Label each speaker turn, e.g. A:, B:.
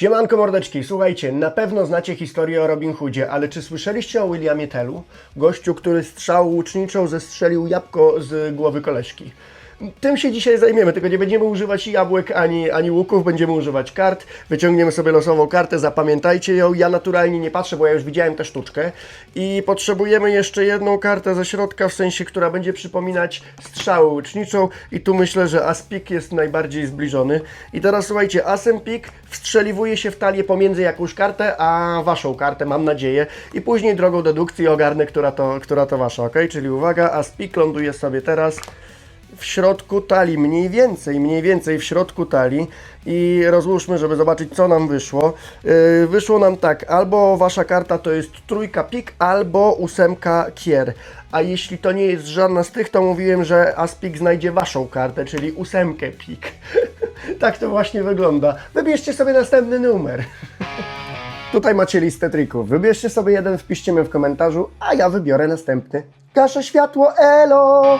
A: Siemanko mordeczki, słuchajcie, na pewno znacie historię o Robin Hoodzie, ale czy słyszeliście o Williamie Tellu? Gościu, który strzał łuczniczą zestrzelił jabłko z głowy koleżki. Tym się dzisiaj zajmiemy, tylko nie będziemy używać jabłek ani, ani łuków, będziemy używać kart. Wyciągniemy sobie losową kartę, zapamiętajcie ją. Ja naturalnie nie patrzę, bo ja już widziałem tę sztuczkę. I potrzebujemy jeszcze jedną kartę ze środka, w sensie, która będzie przypominać strzałę łuczniczą. I tu myślę, że Aspik jest najbardziej zbliżony. I teraz słuchajcie, Asempik wstrzeliwuje się w talię pomiędzy jakąś kartę, a waszą kartę, mam nadzieję. I później drogą dedukcji ogarnę, która to, która to wasza, ok? Czyli uwaga, Aspik ląduje sobie teraz w środku talii, mniej więcej, mniej więcej w środku talii i rozłóżmy, żeby zobaczyć co nam wyszło. Yy, wyszło nam tak, albo wasza karta to jest trójka pik, albo ósemka kier. A jeśli to nie jest żadna z tych, to mówiłem, że Aspik znajdzie waszą kartę, czyli ósemkę pik. tak to właśnie wygląda. Wybierzcie sobie następny numer. Tutaj macie listę trików. Wybierzcie sobie jeden, wpiszcie mnie w komentarzu, a ja wybiorę następny. Gaszę światło, elo!